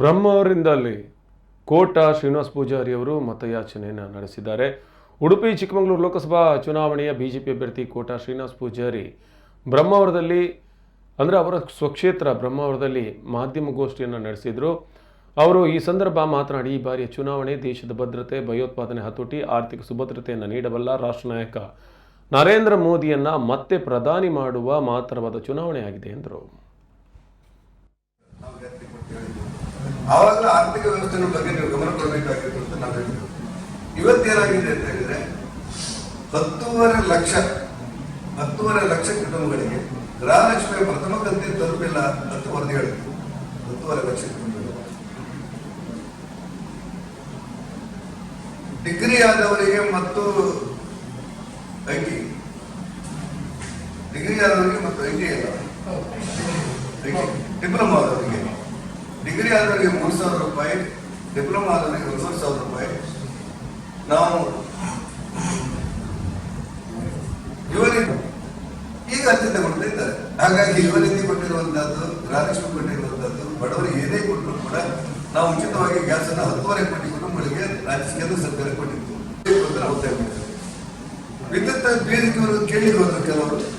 ಬ್ರಹ್ಮವರದಿಂದಲ್ಲಿ ಕೋಟ ಶ್ರೀನಿವಾಸ ಪೂಜಾರಿ ಅವರು ಮತಯಾಚನೆಯನ್ನು ನಡೆಸಿದ್ದಾರೆ. ಉಡುಪಿ, ಚಿಕ್ಕಮಗಳೂರು ಲೋಕಸಭಾ ಚುನಾವಣೆಯ ಬಿಜೆಪಿ ಅಭ್ಯರ್ಥಿ ಕೋಟ ಶ್ರೀನಿವಾಸ ಪೂಜಾರಿ ಬ್ರಹ್ಮಾವರದಲ್ಲಿ, ಅಂದರೆ ಅವರ ಸ್ವಕ್ಷೇತ್ರ ಬ್ರಹ್ಮಾವರದಲ್ಲಿ ಮಾಧ್ಯಮಗೋಷ್ಠಿಯನ್ನು ನಡೆಸಿದರು. ಅವರು ಈ ಸಂದರ್ಭ ಮಾತನಾಡಿ, ಈ ಬಾರಿಯ ಚುನಾವಣೆ ದೇಶದ ಭದ್ರತೆ, ಭಯೋತ್ಪಾದನೆ ಹತೋಟಿ, ಆರ್ಥಿಕ ಸುಭದ್ರತೆಯನ್ನು ನೀಡಬಲ್ಲ ರಾಷ್ಟ್ರ ನಾಯಕ ನರೇಂದ್ರ ಮೋದಿಯನ್ನ ಮತ್ತೆ ಪ್ರಧಾನಿ ಮಾಡುವ ಮಾತರವಾದ ಚುನಾವಣೆಯಾಗಿದೆ ಎಂದರು. ಆವಾಗಲೂ ಆರ್ಥಿಕ ವ್ಯವಸ್ಥೆನ ಬಗ್ಗೆ ನೀವು ಗಮನ ಕೊಡಬೇಕಾಗಿತ್ತು ಅಂತ ನಾನು ಹೇಳಿದ್ವಿ ಇವತ್ತೇನಾಗಿದೆ ಅಂತ ಹೇಳಿದ್ರೆ ಹತ್ತೂವರೆ ಲಕ್ಷ ಹತ್ತೂವರೆ ಲಕ್ಷ ಕುಟುಂಬಗಳಿಗೆ ಗೃಹಲಕ್ಷ್ಮಿ ಪ್ರಥಮ ಕಂತಿ ತಲುಪಿಲ್ಲ ಅಂತ ವರದಿ ಹೇಳಿದ್ರು. ಹತ್ತೂವರೆ ಲಕ್ಷ ಕುಟುಂಬಗಳು ಡಿಗ್ರಿ ಆದವರಿಗೆ ಮತ್ತು ಐ ಟಿ. ಡಿಗ್ರಿ ಆದವರಿಗೆ ಮತ್ತು ಐ ಟಿ ಅಲ್ಲ. ಡಿಪ್ಲೊಮಾ ಆದವರಿಗೆ. ಡಿಗ್ರಿ ಆದವರಿಗೆ ಮೂರು ಸಾವಿರ ರೂಪಾಯಿ ಡಿಪ್ಲೊಮಾ ಆದವರಿಗೆ ಒಂದೂವರೆ ಸಾವಿರ ರೂಪಾಯಿ. ನಾವು ಇವರಿಗೆ ಈಗ ಅತ್ಯಂತ ಕೊಡ್ತಾ ಹಾಗಾಗಿ ಯುವನಿಧಿ ಕೊಟ್ಟಿರುವಂತಹದ್ದು ಗೃಹಲಕ್ಷ್ಮಿ ಕೊಟ್ಟಿರುವಂತಹದ್ದು ಬಡವರಿಗೆ ಏನೇ ಕೊಟ್ಟರು ಕೂಡ ನಾವು ಉಚಿತವಾಗಿ ಗ್ಯಾಸ್ ಅನ್ನು ಹತ್ತುವರೆ ಕೋಟಿ ಕುಟುಂಬಗಳಿಗೆ ರಾಜ್ಯ ಕೇಂದ್ರ ಸರ್ಕಾರ ಕೊಟ್ಟಿತ್ತು. ವಿದ್ಯುತ್ ಬೇಡಿಕೆಯನ್ನು ಕೇಳಿ ಕೆಲವರು